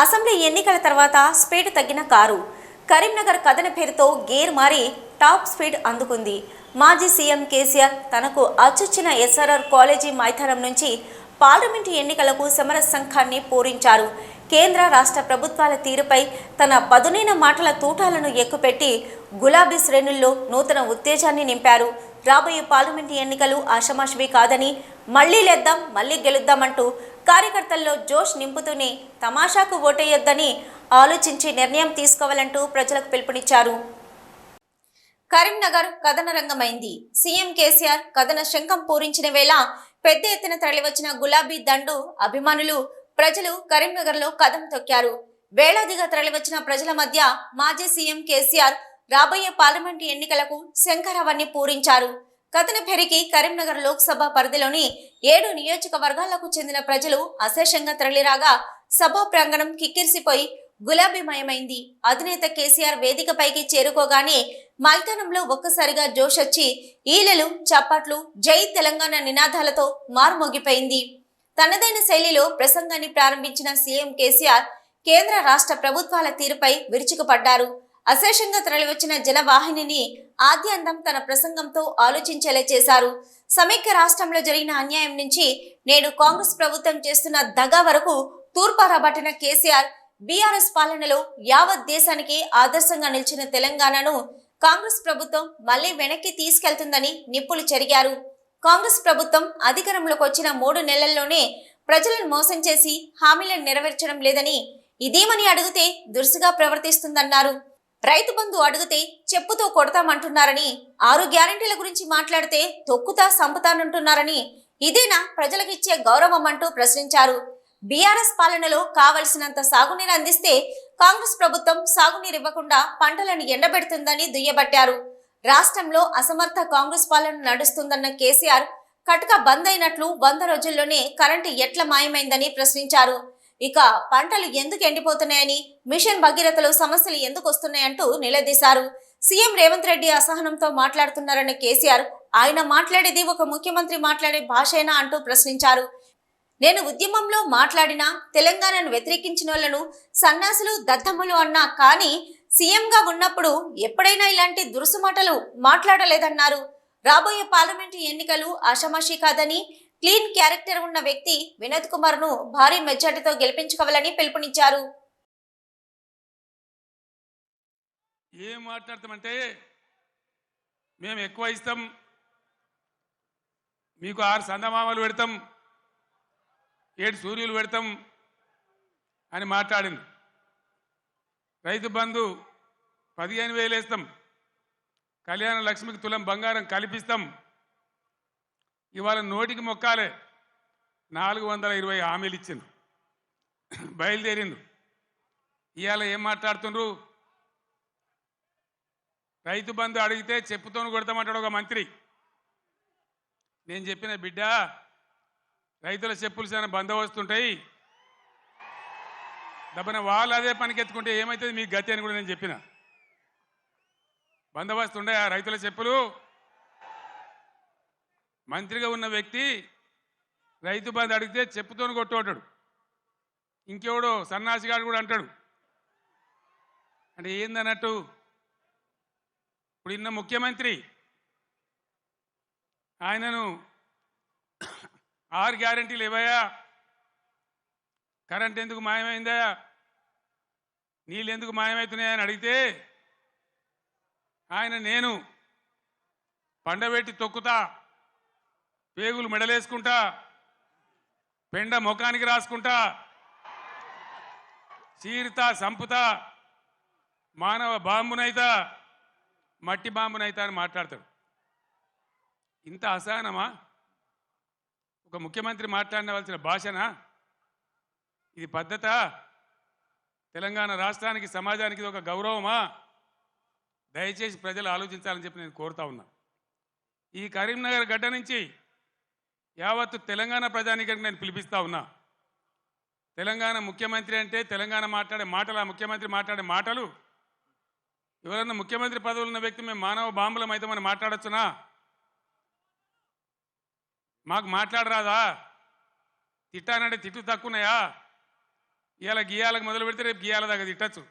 Assembly ఎన్నికల తర్వాత speed తగ్గిన కారు. కరీంనగర్ కథన పేరుతో గేర్ మారి టాప్ స్పీడ్ అందుకుంది. మాజీ సీఎం కేసీఆర్ తనకు అచ్చొచ్చిన ఎస్ఆర్ఆర్ కాలేజీ మైదానం నుంచి పార్లమెంటు ఎన్నికలకు సమర సంఘాన్ని పూరించారు. కేంద్ర రాష్ట్ర ప్రభుత్వాల తీరుపై తన పదునైన మాటల తూటాలను ఎక్కుపెట్టి గులాబీ శ్రేణుల్లో నూతన ఉత్తేజాన్ని నింపారు. రాబోయే పార్లమెంటు ఎన్నికలు ఆషమాషవి కాదని మళ్ళీ లేద్దాం మళ్ళీ గెలుద్దామంటూ కార్యకర్తల్లో జోష్ నింపుతూనే తమాషాకు ఓటేయొద్దని ఆలోచించి నిర్ణయం తీసుకోవాలంటూ ప్రజలకు పిలుపునిచ్చారు. కరీంనగర్ కథనరంగమైంది సీఎం కేసీఆర్ కథన శంఖం పూరించిన వేళ పెద్ద ఎత్తున తరలివచ్చిన గులాబీ దండు అభిమానులు ప్రజలు కరీంనగర్లో కథం తొక్కారు. వేలాదిగా తరలివచ్చిన ప్రజల మధ్య మాజీ సీఎం కేసీఆర్ రాబోయే పార్లమెంటు ఎన్నికలకు శంఖరావాన్ని పూరించారు. కథన పెరిగి కరీంనగర్ లోక్సభ పరిధిలోని ఏడు నియోజకవర్గాలకు చెందిన ప్రజలు అశేషంగా తరలిరాగా సభా ప్రాంగణం కిక్కిరిసిపోయి గులాబీమయమైంది. అధినేత కేసీఆర్ వేదికపైకి చేరుకోగానే మైదానంలో ఒక్కసారిగా జోషొచ్చి ఈలలు చప్పట్లు జై తెలంగాణ నినాదాలతో మారుమోగిపోయింది. తనదైన శైలిలో ప్రసంగాన్ని ప్రారంభించిన సీఎం కేసీఆర్ కేంద్ర రాష్ట్ర ప్రభుత్వాల తీరుపై విరుచుకుపడ్డారు. అశేషంగా తరలివచ్చిన జలవాహినిని ఆద్యంతం తన ప్రసంగంతో ఆలోచించేలా చేశారు. సమైక్య రాష్ట్రంలో జరిగిన అన్యాయం నుంచి నేడు కాంగ్రెస్ ప్రభుత్వం చేస్తున్న దగా వరకు తూర్పారబట్టిన కేసీఆర్ బీఆర్ఎస్ పాలనలో యావత్ దేశానికి ఆదర్శంగా నిలిచిన తెలంగాణను కాంగ్రెస్ ప్రభుత్వం మళ్ళీ వెనక్కి తీసుకెళ్తుందని నిప్పులు చెరిగారు. కాంగ్రెస్ ప్రభుత్వం అధికారంలోకి వచ్చిన మూడు నెలల్లోనే ప్రజలను మోసం చేసి హామీలను నెరవేర్చడం లేదని ఇదేమని అడిగితే దురుసుగా ప్రవర్తిస్తుందన్నారు. రైతు బంధు అడిగితే చెప్పుతో కొడతామంటున్నారని ఆరు గ్యారంటీల గురించి మాట్లాడితే తొక్కుతా సంపుతానంటున్నారని ఇదేనా ప్రజలకిచ్చే గౌరవం అంటూ ప్రశ్నించారు. బీఆర్ఎస్ పాలనలో కావలసినంత సాగునీరు అందిస్తే కాంగ్రెస్ ప్రభుత్వం సాగునీరు ఇవ్వకుండా పంటలను ఎండబెడుతుందని దుయ్యబట్టారు. రాష్ట్రంలో అసమర్థ కాంగ్రెస్ పాలన నడుస్తుందన్న కేసీఆర్ కటక బంద్ అయినట్లు వంద రోజుల్లోనే కరెంటు ఎట్ల మాయమైందని ప్రశ్నించారు. ఇక పంటలు ఎందుకు ఎండిపోతున్నాయని మిషన్ భగీరథలో సమస్యలు ఎందుకు వస్తున్నాయంటూ నిలదీశారు. సీఎం రేవంత్ రెడ్డి అసహనంతో మాట్లాడుతున్నారని కేసీఆర్ ఆయన మాట్లాడేది ఒక ముఖ్యమంత్రి మాట్లాడే భాషేనా అంటూ ప్రశ్నించారు. నేను ఉద్యమంలో మాట్లాడినా తెలంగాణను వ్యతిరేకించిన వాళ్ళను సన్నాసులు దద్దమ్మలు అన్నా కానీ సీఎంగా ఉన్నప్పుడు ఎప్పుడైనా ఇలాంటి దురుసు మాటలు మాట్లాడలేదన్నారు. రాబోయే పార్లమెంటు ఎన్నికలు ఆషామాషి కాదని క్లీన్ క్యారెక్టర్ ఉన్న వ్యక్తి వినోద్ కుమార్ను భారీ మెజార్టీతో గెలిపించుకోవాలని పిలుపునిచ్చారు. ఏం మాట్లాడతామంటే మేము ఎక్కువ ఇస్తాం మీకు ఆరు సందమామలు పెడతాం ఏడు సూర్యులు పెడతాం అని మాట్లాడింది. రైతు బంధు పదిహేను వేలు వేస్తాం కళ్యాణ లక్ష్మికి తులం బంగారం కల్పిస్తాం ఇవాళ నోటికి మొక్కాలే. నాలుగు వందల ఇరవై హామీలు ఇచ్చిండ్రు. బయలుదేరిండు ఇవాళ ఏం మాట్లాడుతుండ్రు? రైతు బంధు అడిగితే చెప్పుతోను కొడతామంటాడు ఒక మంత్రి. నేను చెప్పిన బిడ్డ రైతుల చెప్పులు చాలా బందోబస్తుంటాయి దబ్బన వాళ్ళు అదే పనికి ఎత్తుకుంటే ఏమవుతుంది మీకు గతి అని కూడా నేను చెప్పిన. బందోబస్తు ఉండే ఆ రైతుల చెప్పులు? మంత్రిగా ఉన్న వ్యక్తి రైతు బంధు అడిగితే చెప్పుతోని కొట్టుకుంటాడు ఇంకెవడో సన్నాసిగాడు కూడా అంటాడు. అంటే ఏందన్నట్టు? ఇప్పుడు ఇన్న ముఖ్యమంత్రి ఆయనను ఆరు గ్యారంటీలు ఇవ్వయా? కరెంట్ ఎందుకు మాయమైందా? నీళ్ళు ఎందుకు మాయమవుతున్నాయని అడిగితే ఆయన నేను పండబెట్టి తొక్కుతా. పేగులు మెడలేసుకుంటా పెండ ముఖానికి రాసుకుంటా చీరుతా సంపుతా మానవ బాంబునైతా మట్టి బాంబునైతా అని మాట్లాడతాడు. ఇంత అసహనమా? ఒక ముఖ్యమంత్రి మాట్లాడవలసిన భాషనా? ఇది పద్ధత? తెలంగాణ రాష్ట్రానికి సమాజానికి ఇది ఒక గౌరవమా? దయచేసి ప్రజలు ఆలోచించాలని చెప్పి నేను కోరుతా ఉన్నా. ఈ కరీంనగర్ గడ్డ నుంచి యావత్తు తెలంగాణ ప్రజానికి నేను పిలిపిస్తా ఉన్నా. తెలంగాణ ముఖ్యమంత్రి అంటే తెలంగాణ మాట్లాడే మాటలు ఆ ముఖ్యమంత్రి మాట్లాడే మాటలు. ఎవరన్నా ముఖ్యమంత్రి పదవులు ఉన్న వ్యక్తి మేము మానవ బాంబులం అయితే మనం మాట్లాడొచ్చునా? మాకు మాట్లాడరాదా? తిట్టానంటే తిట్టు తక్కువనాయా ఇవాళ గీయాలకు మొదలు పెడితే రేపు గీయాల దాకా తిట్టచ్చు.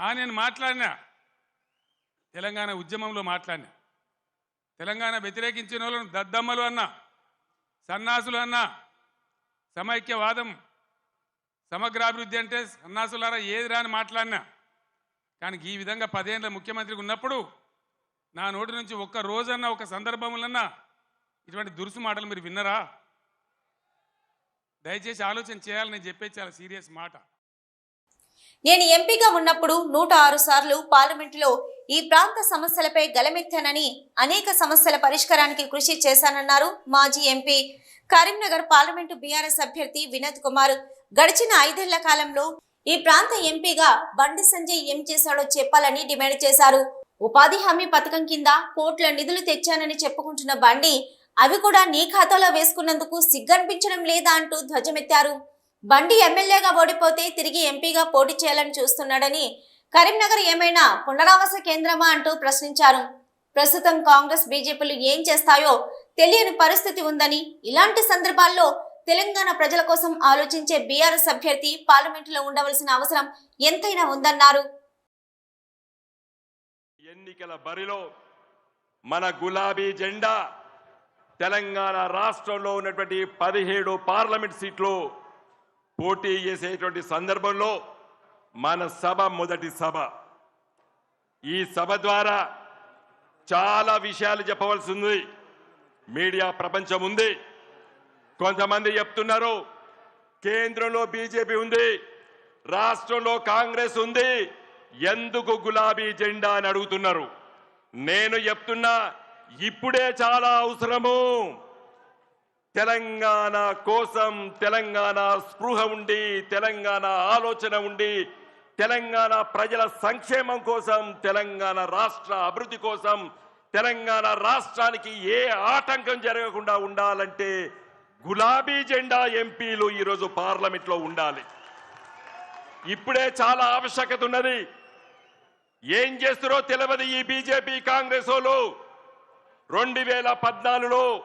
ఆ నేను మాట్లాడినా. తెలంగాణ ఉద్యమంలో మాట్లాడినా. తెలంగాణ వ్యతిరేకించిన వాళ్ళను దద్దమ్మలు అన్నా సన్నాసులు అన్నా సమైక్యవాదం సమగ్రాభివృద్ధి అంటే సన్నాసులారా ఏది రాని మాట్లాడినా. కానీ ఈ విధంగా పదేళ్ళ ముఖ్యమంత్రికి ఉన్నప్పుడు నా నోటి నుంచి ఒక్క రోజన్నా ఒక సందర్భములన్నా ఇటువంటి దురుసు మాటలు మీరు విన్నరా? దయచేసి ఆలోచన చేయాలని నేను చెప్పేది చాలా సీరియస్ మాట. నేను ఎంపీగా ఉన్నప్పుడు నూట ఆరు సార్లు పార్లమెంటులో ఈ ప్రాంత సమస్యలపై గలమెత్తానని అనేక సమస్యల పరిష్కారానికి కృషి చేశానన్నారు మాజీ ఎంపీ. కరీంనగర్ పార్లమెంటు బీఆర్ఎస్ అభ్యర్థి వినోద్ కుమార్ గడిచిన ఐదేళ్ళ కాలంలో ఈ ప్రాంత ఎంపీగా బండి సంజయ్ ఏం చేశాడో చెప్పాలని డిమాండ్ చేశారు. ఉపాధి హామీ పథకం కింద కోట్ల నిధులు తెచ్చానని చెప్పుకుంటున్న బండి అవి కూడా నీ ఖాతాలో వేసుకున్నందుకు సిగ్గనిపించడం లేదా అంటూ ధ్వజమెత్తారు. బండి ఎమ్మెల్యేగా ఓడిపోతే తిరిగి ఎంపీగా పోటీ చేయాలని చూస్తున్నాడని కరీంనగర్ ఏమైనా పునరావాస కేంద్రమా అంటూ ప్రశ్నించారు. ప్రస్తుతం కాంగ్రెస్ బీజేపీలు ఏం చేస్తాయో తెలియని పరిస్థితి ఉందని ఇలాంటి సందర్భాల్లో తెలంగాణ ప్రజల కోసం ఆలోచించే బీఆర్ఎస్ అభ్యర్థి పార్లమెంటులో ఉండవలసిన అవసరం ఎంతైనా ఉందన్నారు. ఎన్నికల బరిలో మన గులాబీ జెండా తెలంగాణ రాష్ట్రంలో ఉన్నటువంటి పదిహేడు పార్లమెంట్ సీట్లు పోటీ చేసేటువంటి సందర్భంలో మన సభ మొదటి సభ. ఈ సభ ద్వారా చాలా విషయాలు చెప్పవలసి ఉంది మీడియా ప్రపంచం ఉంది. కొంతమంది చెప్తున్నారు కేంద్రంలో బీజేపీ ఉంది రాష్ట్రంలో కాంగ్రెస్ ఉంది ఎందుకు గులాబీ జెండా అని అడుగుతున్నారు. నేను చెప్తున్నా ఇప్పుడే చాలా అవసరము. తెలంగాణ కోసం తెలంగాణ స్పృహ ఉండి తెలంగాణ ఆలోచన ఉండి తెలంగాణ ప్రజల సంక్షేమం కోసం తెలంగాణ రాష్ట్ర అభివృద్ధి కోసం తెలంగాణ రాష్ట్రానికి ఏ ఆటంకం జరగకుండా ఉండాలంటే గులాబీ జెండా ఎంపీలు ఈరోజు పార్లమెంట్లో ఉండాలి. ఇప్పుడే చాలా ఆవశ్యకత ఉన్నది. ఏం చేస్తారో తెలియదు ఈ బీజేపీ కాంగ్రెస్ వాళ్ళు. రెండు వేల పద్నాలుగులో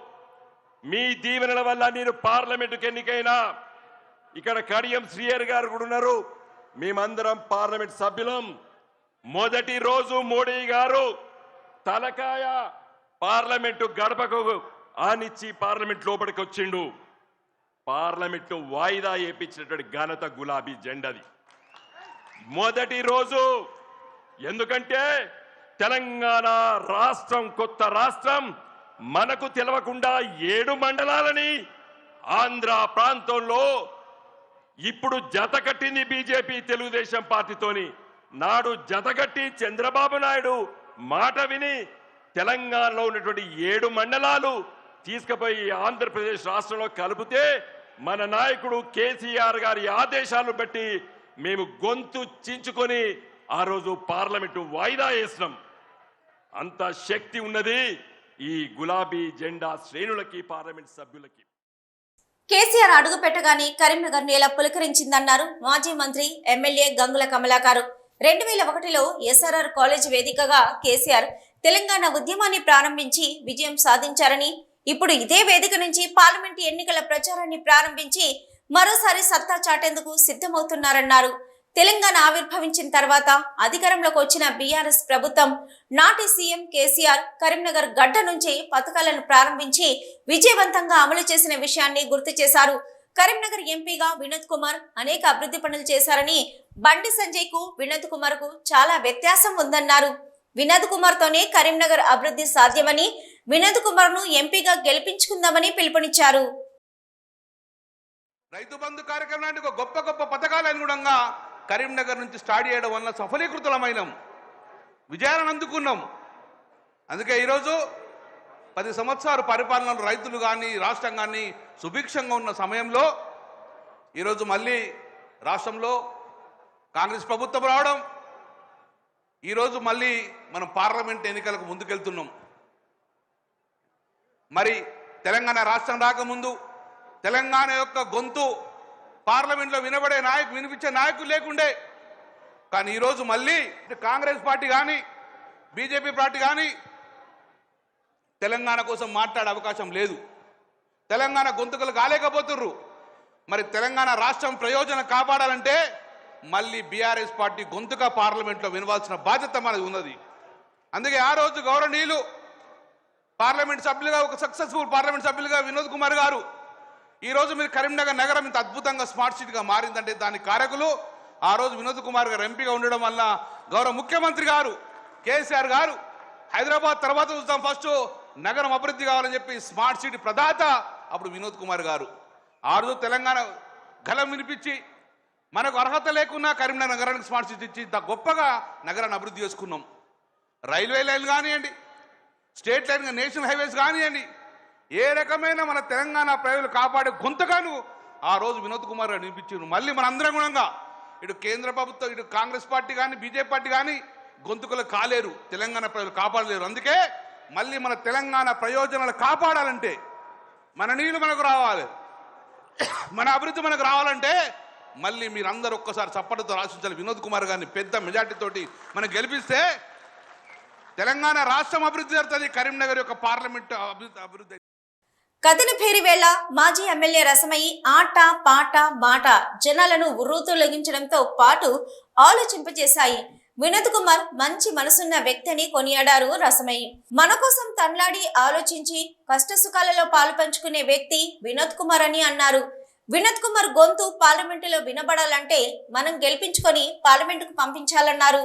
మీ దీవెనల వల్ల నేను పార్లమెంటుకి ఎన్నికైనా. ఇక్కడ కడియం శ్రీయర్ గారు కూడా ఉన్నారు. మేమందరం పార్లమెంట్ సభ్యులం. మొదటి రోజు మోడీ గారు తలకాయ పార్లమెంటు గడపకు ఆనిచ్చి పార్లమెంట్ లోపలికి వచ్చిండు. పార్లమెంటు వాయిదా వేయించినటువంటి ఘనత గులాబీ జెండది. మొదటి రోజు ఎందుకంటే తెలంగాణ రాష్ట్రం కొత్త రాష్ట్రం. మనకు తెలవకుండా ఏడు మండలాలని ఆంధ్ర ప్రాంతంలో ఇప్పుడు జతకట్టింది బీజేపీ తెలుగుదేశం పార్టీతోని. నాడు జతగట్టి చంద్రబాబు నాయుడు మాట విని తెలంగాణలో ఉన్నటువంటి ఏడు మండలాలు తీసుకుపోయి ఆంధ్రప్రదేశ్ రాష్ట్రంలో కలిపితే మన నాయకుడు కేసీఆర్ గారి ఆదేశాలను బట్టి మేము గొంతు చించుకొని ఆ రోజు పార్లమెంటు వాయిదా వేసినాం. అంత శక్తి ఉన్నది. ఈ గులాబీ జెండా శ్రేణులకి పార్లమెంట్ సభ్యులకి. కేసీఆర్ అడుగు పెట్టగానే కరీంనగర్ నేల పులకరించిందన్నారు మాజీ మంత్రి ఎమ్మెల్యే గంగుల కమలాకారు. రెండు వేల ఒకటిలో ఎస్ఆర్ఆర్ కాలేజ్ వేదికగా కేసీఆర్ తెలంగాణ ఉద్యమాన్ని ప్రారంభించి విజయం సాధించారని ఇప్పుడు ఇదే వేదిక నుంచి పార్లమెంట్ ఎన్నికల ప్రచారాన్ని ప్రారంభించి మరోసారి సత్తా చాటేందుకు సిద్ధమవుతున్నారన్నారు. తెలంగాణ ఆవిర్భవించిన తర్వాత అధికారంలోకి వచ్చిన బీఆర్ఎస్ ప్రభుత్వం నాటి సీఎం కేసీఆర్ కరీంనగర్ గడ్డ నుంచి పథకాలను ప్రారంభించి విజయవంతంగా అమలు చేసిన విషయాన్ని గుర్తు చేశారు. కరీంనగర్ ఎంపీగా వినోద్ కుమార్ అనేక అభివృద్ధి పనులు చేశారని బండి సంజయ్కు వినోద్ కుమార్కు చాలా వ్యత్యాసం ఉందన్నారు. వినోద్ కుమార్ తోనే కరీంనగర్ అభివృద్ధి సాధ్యమని వినోద్ కుమార్ను ఎంపీగా గెలిపించుకుందామని పిలుపునిచ్చారు. రైతు బంధు కార్యక్రమం లాంటి గొప్ప గొప్ప పథకాలు అనుగుణంగా కరీంనగర్ నుంచి స్టార్ట్ చేయడం వల్ల సఫలీకృతమైనాం విజయాలను అందుకున్నాం. అందుకే ఈరోజు పది సంవత్సరాలు పరిపాలనలో రైతులు కానీ రాష్ట్రం కానీ సుభిక్షంగా ఉన్న సమయంలో ఈరోజు మళ్ళీ రాష్ట్రంలో కాంగ్రెస్ ప్రభుత్వం రావడం. ఈరోజు మళ్ళీ మనం పార్లమెంట్ ఎన్నికలకు ముందుకెళ్తున్నాం. మరి తెలంగాణ రాష్ట్రం రాకముందు తెలంగాణ యొక్క గొంతు పార్లమెంట్లో వినబడే నాయకు వినిపించే నాయకులు లేకుండే. కానీ ఈరోజు మళ్ళీ కాంగ్రెస్ పార్టీ కానీ బీజేపీ పార్టీ కానీ తెలంగాణ కోసం మాట్లాడే అవకాశం లేదు. తెలంగాణ గొంతుకలు కాలేకపోతుర్రు. మరి తెలంగాణ రాష్ట్రం ప్రయోజనం కాపాడాలంటే మళ్ళీ బీఆర్ఎస్ పార్టీ గొంతుగా పార్లమెంట్లో వినవాల్సిన బాధ్యత మనది ఉన్నది. అందుకే ఆ రోజు గౌరవనీయులు పార్లమెంట్ సభ్యులుగా ఒక సక్సెస్ఫుల్ పార్లమెంట్ సభ్యులుగా వినోద్ కుమార్ గారు ఈరోజు మీరు కరీంనగర్ నగరం ఇంత అద్భుతంగా స్మార్ట్ సిటీగా మారిందంటే దాని కారకులు ఆ రోజు వినోద్ కుమార్ గారు ఎంపీగా ఉండడం వల్ల గౌరవ ముఖ్యమంత్రి గారు కేసీఆర్ గారు హైదరాబాద్ తర్వాత చూస్తాం ఫస్ట్ నగరం అభివృద్ధి కావాలని చెప్పి స్మార్ట్ సిటీ ప్రదాత అప్పుడు వినోద్ కుమార్ గారు. ఆ రోజు తెలంగాణ గలం వినిపించి మనకు అర్హత లేకున్నా కరీంనగర్ నగరానికి స్మార్ట్ సిటీ ఇచ్చి ఇంత గొప్పగా నగరాన్ని అభివృద్ధి చేసుకున్నాం. రైల్వే లైన్ కానివ్వండి స్టేట్ లైన్ నేషనల్ హైవేస్ కానివ్వండి ఏ రకమైన మన తెలంగాణ ప్రజలు కాపాడే గొంతగాను ఆ రోజు వినోద్ కుమార్ గారు వినిపించారు. మళ్ళీ మన అందరం గుణంగా. ఇటు కేంద్ర ప్రభుత్వం ఇటు కాంగ్రెస్ పార్టీ కానీ బీజేపీ పార్టీ కానీ గొంతుకలు కాలేరు. తెలంగాణ ప్రజలు కాపాడలేరు. అందుకే మళ్ళీ మన తెలంగాణ ప్రయోజనాలు కాపాడాలంటే మన నీళ్ళు మనకు రావాలి. మన అభివృద్ధి మనకు రావాలంటే మళ్ళీ మీరందరూ ఒక్కసారి చప్పటితో రాసించాలి వినోద్ కుమార్ గారిని పెద్ద మెజార్టీతోటి మనం గెలిపిస్తే తెలంగాణ రాష్ట్రం అభివృద్ధి జరుగుతుంది. కరీంనగర్ యొక్క పార్లమెంట్ అభివృద్ధి అభివృద్ధి కథన పేరు వేళ మాజీ ఎమ్మెల్యే రసమయి ఆట పాట మాట జనాలను ఉర్రూతులగించడంతో పాటు ఆలోచింపజేశాయి. వినోద్ కుమార్ మంచి మనసున్న వ్యక్తిని కొనియాడారు రసమయి మన కోసం తన్లాడి ఆలోచించి కష్టసుఖాలలో పాలు పంచుకునే వ్యక్తి వినోద్ కుమార్ అని అన్నారు. వినోద్ కుమార్ గొంతు పార్లమెంటులో వినబడాలంటే మనం గెలిపించుకొని పార్లమెంటుకు పంపించాలన్నారు.